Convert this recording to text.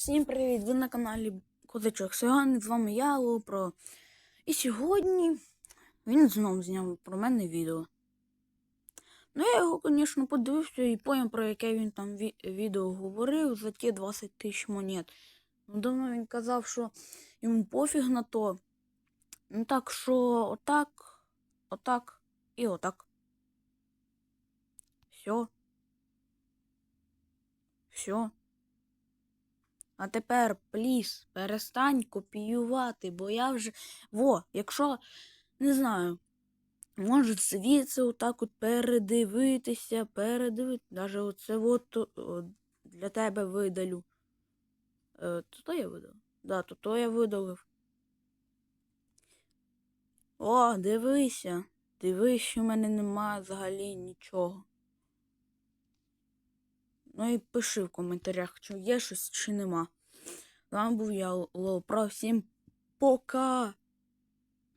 Всім привіт! Ви на каналі Козачок Сьогодні з вами я, Лопро. І сьогодні він знову зняв про мене відео. Ну, я його, звісно, подивився і поняв, про яке він там ві- відео говорив за ті 20 тисяч монет. Ну, давно він казав, що йому пофіг на то. Ну так що отак, отак і отак. Все. Все. А тепер, пліс, перестань копіювати, бо я вже. Во, якщо не знаю, може звідси отак от передивитися, передивитися. Даже оце от о, для тебе видалю. Е, то то я видалив? Да, то то я видалив. О, дивися. Дивись, що в мене немає взагалі нічого. Ну і пиши в коментарях, чи є щось, чи нема. З вами був я, Лолпро. Всім пока!